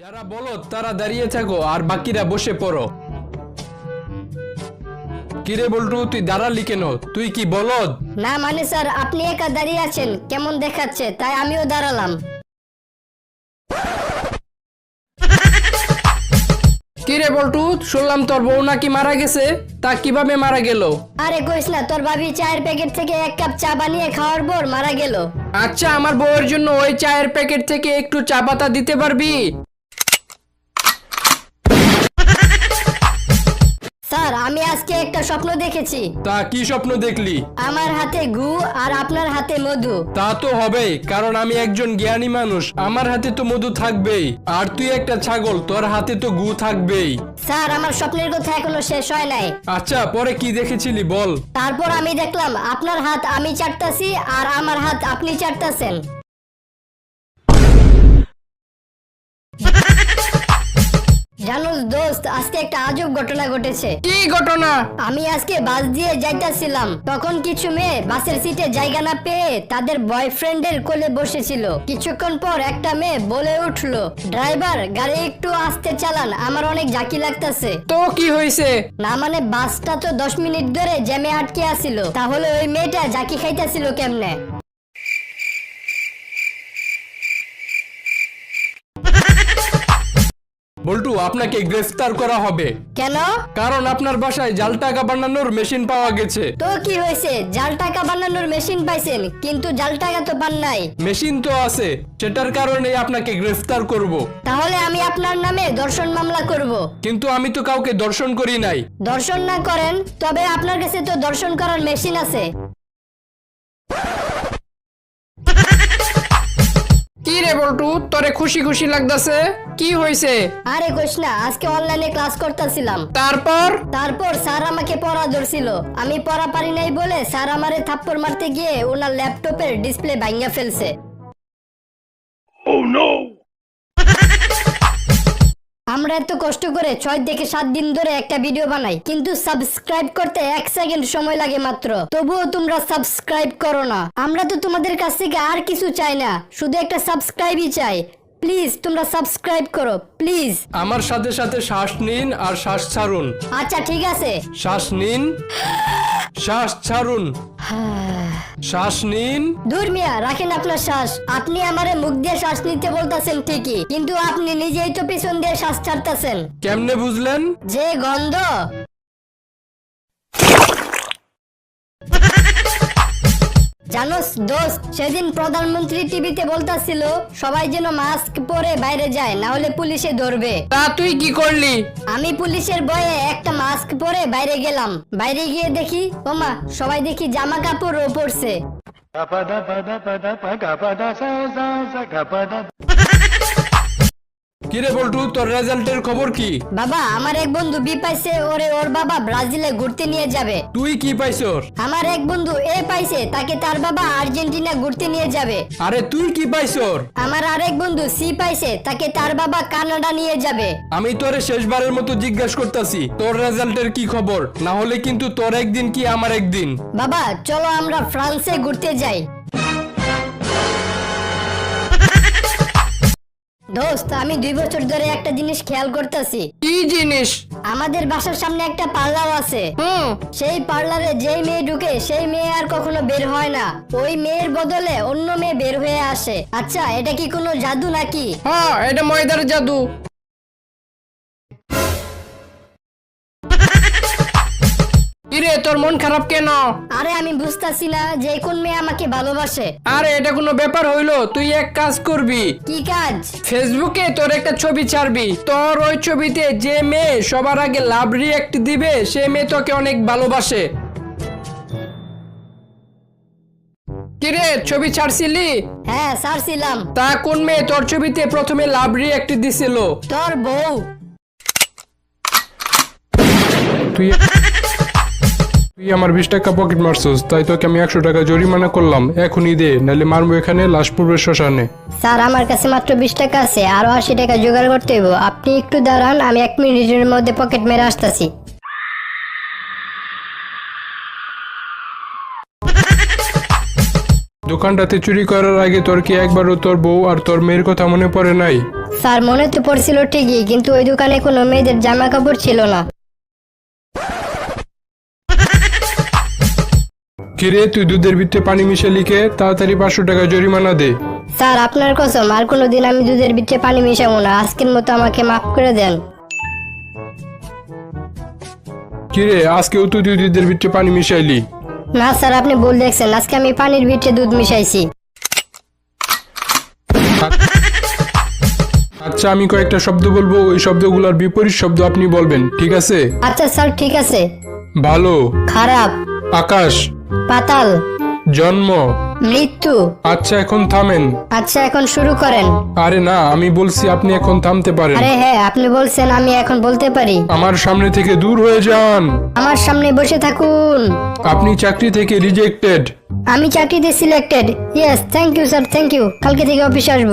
যারা বলো তারা দাঁড়িয়ে থাকো আর বাকিরা বসে পড়ো। কিরে বল্টু তুই দাঁড়ালি কেন? তুই কি বলদ? না মানে স্যার আপনি একা দাঁড়িয়ে আছেন কেমন দেখাচ্ছে? তাই আমিও দাঁড়ালাম। কিরে বল্টু শুনলাম তোর বউ নাকি মারা গেছে। তা কীভাবে মারা গেল? আরে কইস না তোর ভাবি চায়ের প্যাকেট থেকে এক কাপ চা বানিয়ে খাওয়ার পর মারা গেল। আচ্ছা আমার বউয়ের জন্য ওই চায়ের প্যাকেট থেকে একটু চা পাতা দিতে পারবি? স্যার আমি আজকে একটা স্বপ্ন দেখেছি। তা কি স্বপ্ন দেখলি? আমার হাতে ঘু আর আপনার হাতে মধু। তা তো হবেই কারণ আমি একজন জ্ঞানী মানুষ আমার হাতে তো মধু থাকবেই আর তুই একটা ছাগল তোর হাতে তো গু থাকবেই। স্যার আমার স্বপ্নের কথা এখনও শেষ হয় নাই। আচ্ছা পরে কি দেখেছিলি বল। তারপর আমি দেখলাম আপনার হাত আমি চাটতাছি আর আমার হাত আপনি চাটতাছেন। জানোস দোস্ত আজকে একটা আজব ঘটনা ঘটেছে। কি ঘটনা? আমি আজকে বাস দিয়ে যাইতাছিলাম। তখন কিছু মেয়ে বাসের সিটে জায়গা না পেয়ে তাদের বয়ফ্রেন্ডের কোলে বসেছিল। কিছুক্ষণ পর একটা মেয়ে বলে উঠল ড্রাইভার গাড়ি একটু আস্তে চালান আমার অনেক জাকি লাগতাছে। তো কি হয়েছে? না মানে বাসটা তো দশ মিনিট ধরে জ্যামে আটকে আসিল তাহলে ওই মেয়েটা জাকি খাইতাছিল কেমনে? বল্টু আপনাকে গ্রেফতার করা হবে। কেন? কারণ আপনার বাসায় জাল টাকা বানানোর মেশিন পাওয়া গেছে। তো কি হয়েছে? জাল টাকা বানানোর মেশিন পাইছেন কিন্তু জাল টাকা তো পান নাই। মেশিন তো আছে সেটার কারণে আপনাকে গ্রেফতার করব। তাহলে আমি আপনার নামে দর্শন মামলা করব। কিন্তু আমি তো কাউকে দর্শন করি নাই। দর্শন না করেন তবে আপনার কাছে তো দর্শন করার মেশিন আছে। কি রে বল্টু তোরে খুশি খুশি লাগতাছে? কি হয়েছে আরে কইস না আজকে অনলাইনে ক্লাস করতেছিলাম। তারপর? তারপর স্যার আমাকে পড়া ধরছিল। আমি পড়া পারি নাই বলে স্যার আমারে থাপ্পড় মারতে গিয়ে ওনার ল্যাপটপের ডিসপ্লে ভাঙিয়া ফেলছে। আমরা এত কষ্ট করে ছয় থেকে সাত দিন ধরে একটা ভিডিও বানাই, কিন্তু সাবস্ক্রাইব করতে এক সেকেন্ড সময় লাগে মাত্র। তবুও তোমরা সাবস্ক্রাইব করো না। আমরা তো তোমাদের কাছ থেকে আর কিছু চাই না, শুধু একটা সাবস্ক্রাইবই চাই। প্লিজ তোমরা সাবস্ক্রাইব করো প্লিজ। আমার সাথে সাথে শ্বাস নিন আর শ্বাস ছাড়ুন। আচ্ছা ঠিক আছে। শ্বাস নিন শ্বাস ছাড়ুন। শ্বাস নিন। দূর মিয়া রাখেন আপনার শ্বাস। আপনি আমারে মুখ দিয়ে শ্বাস নিতে বলতেছেন ঠিকই কিন্তু আপনি নিজেই তো পিছন দিয়ে শ্বাস ছাড়তেছেন। কেমনে বুঝলেন? যে গন্ধ। জানোস দোস্ত সেদিন প্রধানমন্ত্রী টিভিতে বলতাছিল সবাই যেন মাস্ক পরে বাইরে যায় না হলে পুলিশে ধরবে। তা তুই কি করলি? আমি পুলিশের ভয়ে একটা মাস্ক পরে বাইরে গেলাম। বাইরে গিয়ে দেখি ওমা সবাই দেখি জামা কাপড় পরছে। কিরে বল্টু তোর রেজাল্টের খবর কি? বাবা আমার এক বন্ধু বি পাইছে ওরে ওর বাবা ব্রাজিলে ঘুরতে নিয়ে যাবে। তুই কি আমার এক বন্ধু এ পাইছে তাকে তার বাবা আর্জেন্টিনা ঘুরতে নিয়ে যাবে। আরে তুই কি পাইছর আমার আরেক বন্ধু সি পাইছে তাকে তার বাবা কানাডা নিয়ে যাবে। আমি তোরে শেষবারের মতো জিজ্ঞাসা করতেছি তোর রেজাল্টের কি খবর? না হলে কিন্তু তোর একদিন কি আমার একদিন? বাবা চলো আমরা ফ্রান্সে ঘুরতে যাই। দোস্ত আমি দুই বছর ধরে একটা জিনিস খেয়াল করতেছি। কি জিনিস? আমাদের বাসার সামনে একটা পার্লার আছে। হুম। সেই পার্লারে যেই মেয়ে ঢুকে সেই মেয়ে আর কখনো বের হয় না। ওই মেয়ের বদলে অন্য মেয়ে বের হয়ে আসে। আচ্ছা এটা কি কোনো জাদু নাকি? হ্যাঁ এটা ময়দার জাদু। কিরে তোর মন খারাপ কেন? আরে আমি বুঝতাছি না যে কোন মেয়ে আমাকে ভালোবাসে। আরে এটা কোনো ব্যাপার হইল? তুই এক কাজ করবি। কি কাজ? ফেসবুকে তোর একটা ছবি ছাড়বি। তোর ওই ছবিতে যে মেয়ে সবার আগে লাভ রিয়েক্ট দিবে সে মেয়ে তোকে অনেক ভালোবাসে। কিরে ছবি ছাড়ছিলি? হ্যাঁ সারছিলাম তা কোন মেয়ে তোর ছবিতে প্রথমে লাভ রিয়েক্ট দিছিল? তোর বউ। তুই তুই আমার বিশ টাকা পকেট মারছস তাই তোকে আমি একশো টাকা জরিমানা করলাম। এখনই দে নাহলে মারবো এখানে লাশ পূর্বে শ্মশানে। স্যার আমার কাছে মাত্র বিশ টাকা আছে আরও আশি টাকা জোগাড় করতে হইব। আপনি একটু দাঁড়ান আমি এক মিনিটের মধ্যে পকেট মেরে আসতেছি। দোকানটাতে চুরি করার আগে তোর কি একবারও তোর বউ আর তোর মেয়ের কথা মনে পড়ে নাই? স্যার মনে তো পড়ছিল ঠিকই কিন্তু ওই দোকানে কোনো মেয়েদের জামা কাপড় ছিল না। কিরে তুই দুধের ভিতরে পানি মিশে লিখে তাড়াতাড়ি পাঁচশো টাকা জরিমানা দে। স্যার আপনার কসম আর কোনোদিন আমি দুধের ভিতরে পানি মিশাবো না। আজকের মতো আমাকে মাফ করে দেন। কিরে আজকেও তুই তুই দুধের ভিতরে পানি মিশাইলি। না স্যার আপনি ভুল দেখছেন। আজকে আমি পানির ভিতরে দুধ মিশাইছি। আচ্ছা আমি কয়েকটা শব্দ বলব। ওই শব্দগুলোর বিপরীত শব্দ আপনি বলবেন ঠিক আছে? আচ্ছা স্যার ঠিক আছে। ভালো। খারাপ। আকাশ। পাতাল। জন্ম। মৃত্যু। আচ্ছা এখন থামেন। আচ্ছা এখন শুরু করেন। আরে না আমি বলছি আপনি এখন থামতে পারেন। আরে হ্যাঁ আপনি বলছেন আমি এখন বলতে পারি। আমার সামনে থেকে দূর হয়ে যান। আমার সামনে বসে থাকুন। আপনি চাকরি থেকে রিজেক্টেড আমি চাকরিতে selected yes thank you sir thank you কালকে থেকে অফিসে আসব।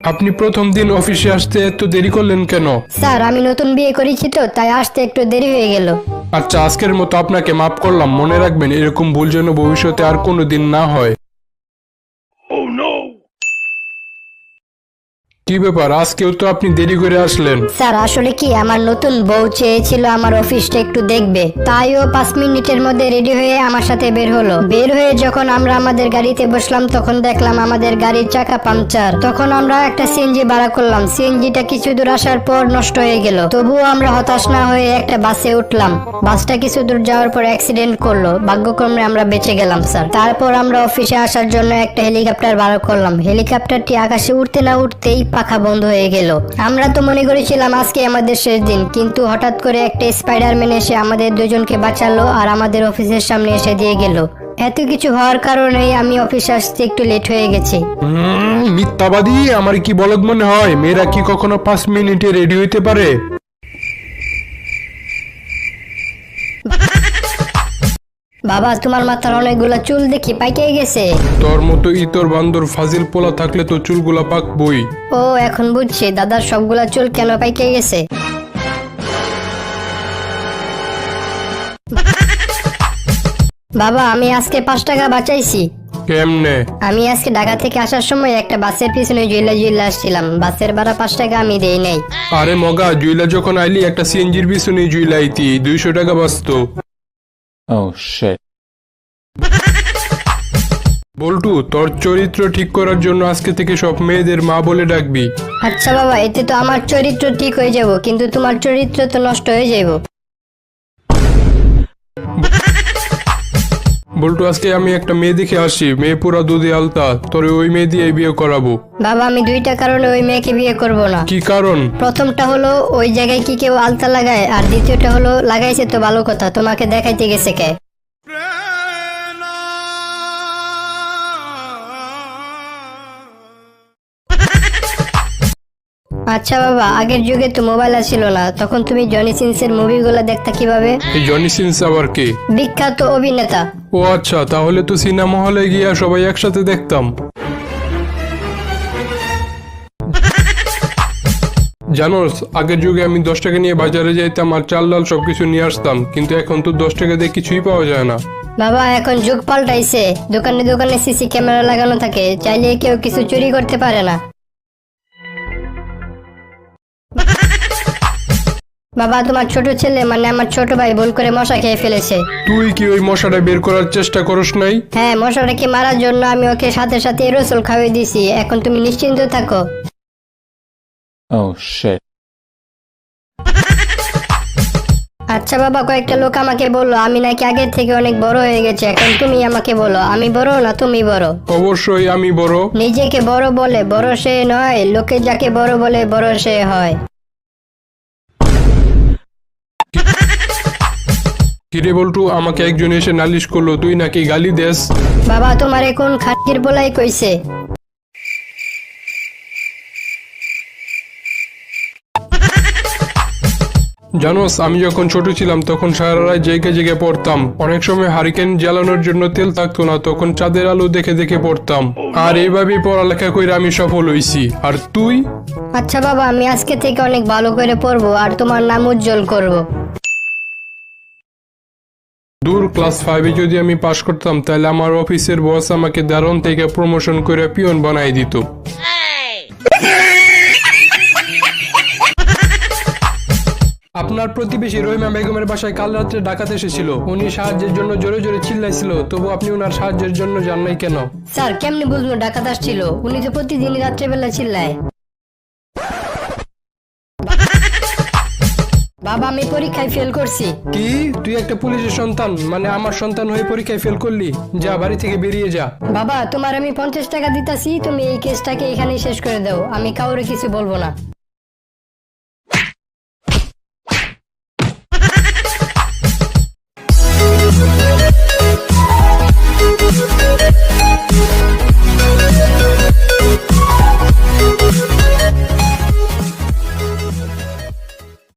আপনি প্রথম দিন অফিসে আসতে এত দেরি করলেন কেন? স্যার আমি নতুন বিয়ে করেছি তো তাই আসতে একটু দেরি হয়ে গেল। আচ্ছা আজকের মতো আপনাকে মাফ করলাম মনে রাখবেন এরকম ভুল যেন ভবিষ্যতে আর কোনো দিন না হয়। কি ব্যাপার? আজকেও তো আপনি দেরি করে আসলেন। স্যার, আসলে কি আমার নতুন বউ চেয়েছিল আমার অফিসটা একটু দেখবে। তাই ও পাঁচ মিনিটের মধ্যে রেডি হয়ে আমার সাথে বের হলো। বের হয়ে যখন আমরা আমাদের গাড়িতে বসলাম, তখন দেখলাম আমাদের গাড়ির চাকা পাংচার। তখন আমরা একটা সিএনজি ভাড়া করলাম। সিএনজিটা কিছু দূর আসার পর নষ্ট হয়ে গেল। তবুও আমরা হতাশ না হয়ে একটা বাসে উঠলাম। বাসটা কিছু দূর যাওয়ার পর অ্যাক্সিডেন্ট করল। ভাগ্যক্রমে আমরা বেঁচে গেলাম, স্যার। তারপর আমরা অফিসে আসার জন্য একটা হেলিকপ্টার ভাড়া করলাম। হেলিকপ্টারটি আকাশে উঠতে না উঠতেই পাখা বন্ধ হয়ে গেল। আমরা তো মনে করেছিলাম আজকে আমাদের শেষ দিন, কিন্তু হঠাৎ করে একটা স্পাইডারম্যান এসে আমাদের দুজনকে বাঁচালো আর আমাদের অফিসের সামনে এসে দিয়ে গেল। এত কিছু হওয়ার কারণে আমি অফিস আসতে একটু লেট হয়ে গেছি। মিথ্যাবাদী, আমার কি বলদ মনে হয়? মেয়েরা কি কখনো পাঁচ মিনিটে রেডি হইতে পারে? বাবা তোমার মাথার অনেকগুলা চুল দেখি পাইকে গেছে। তোর মতো ইতর বান্দর ফাজিল পোলা থাকলে তো চুলগুলা পাকবই ও এখন বুঝছি দাদার সবগুলা চুল কেন পাইকে গেছে? বাবা আমি আজকে পাঁচ টাকা বাঁচাইছি। কেমনে? আমি আজকে ঢাকা থেকে আসার সময় একটা বাসের পিছনে জুইলা জুইলা আসছিলাম। বাসের ভাড়া পাঁচ টাকা আমি দেই নাই। আরে মগা জুইলা যখন আইলি একটা সিএনজির পিছনে জুইলাইতি দুইশো টাকা বাঁচতো। Oh shit. বল্টু তোর চরিত্র ঠিক করার জন্য আজকে থেকে সব মেয়েদের মা বলে ডাকবি আচ্ছা বাবা এতে তো আমার চরিত্র ঠিক হয়ে যাব কিন্তু তোমার চরিত্র তো নষ্ট হয়ে যাব বল্টু আজকে আমি একটা মেয়ে দেখে আসি। মেয়ে পুরা দুধে আলতা। তোরে ওই মেয়ে দিয়ে বিয়ে করাবো। বাবা আমি দুইটা কারণে ওই মেয়েকে বিয়ে করব না। কি কারণ? প্রথমটা হলো ওই জায়গায় কি কেউ আলতা লাগায় আর দ্বিতীয়টা হলো লাগাইছে তো ভালো কথা তোমাকে দেখাইতে গেছে কে? আচ্ছা বাবা আগের যুগে তো মোবাইল ছিল না। তখন তুমি জনি সিনসের মুভিগুলো দেখতা কীভাবে? এই জনি সিন্স আবার কে? বিখ্যাত অভিনেতা। ও আচ্ছা তাহলে তো সিনেমা হলে গিয়া সবাই একসাথে দেখতাম। জানোস আগের যুগে আমি দশ টাকা নিয়ে বাজারে যাইতাম আর চাল ডাল সবকিছু নিয়ে আসতাম কিন্তু এখন তো দশ টাকা দিয়ে কিছুই পাওয়া যায় না। বাবা এখন যুগ পাল্টাইছে। দোকানে দোকানে সিসি ক্যামেরা লাগানো থাকে চাইলে কেউ কিছু চুরি করতে পারে না। বাবা তোমার ছোট ছেলে মানে আমার ছোট ভাই ভুল করে মশা খেয়ে ফেলেছে। তুই কি ওই মশাটা বের করার চেষ্টা করস নাই? হ্যাঁ মশাটাকে মারার জন্য আমি ওকে সাথে সাথে রসুল খাওয়িয়ে দিছি। এখন তুমি নিশ্চিন্ত থাকো। Oh. আচ্ছা বাবা কয়েকটা লোক আমাকে বলল আমি নাকি আগের থেকে অনেক বড় হয়ে গেছে এখন তুমি আমাকে বলো আমি বড় না তুমি বড়? অবশ্যই আমি বড়। নিজেকে বড় বলে বড় সে নয় লোকে যাকে বড় বলে বড় সে হয়। কিরে বল্টু আমাকে একজন এসে নালিশ করল তুই নাকি গালি দেস? বাবা তোমার এখন খাটির বলাই কইছে। জানোস আমি যখন ছোট ছিলাম তখন সারা রাত জেগে জায়গায় পড়তাম। অনেক সময় হারিকেন জ্বালানোর জন্য তেল থাকতো না তখন চাঁদের আলো দেখে দেখে পড়তাম। আর এইভাবেই পড়ালেখা করে আমি সফল হইছি। আর তুই? আচ্ছা বাবা আমি আজকে থেকে অনেক ভালো করে পড়ব আর তোমার নাম উজ্জ্বল করব। দূর ক্লাস ফাইভে যদি আমি পাশ করতাম তাহলে আমার অফিসের বস আমাকে দারুণ থেকে প্রমোশন করে পিয়ন বানাই দিত। আপনার প্রতিবেশী রহিমা বেগমের বাসায় কাল রাত্রে ডাকাত এসেছিল। উনি সাহায্যের জন্য জোরে জোরে চিল্লাইছিল তবু আপনি ওনার সাহায্যের জন্য যান নাই কেন? স্যার কেমনে বুঝব ডাকাত আসছিল? উনি তো প্রতিদিনই রাত্রেবেলা চিল্লায়। বাবা আমি পরীক্ষায় ফেল করছি। কি? তুই একটা পুলিশের সন্তান মানে আমার সন্তান হয়ে পরীক্ষায় ফেল করলি? যা বাড়ি থেকে বেরিয়ে যা। বাবা তোমার আমি পঞ্চাশ টাকা দিতাছি তুমি এই কেসটাকে এখানেই শেষ করে দাও। আমি কাউরে কিছু বলব না।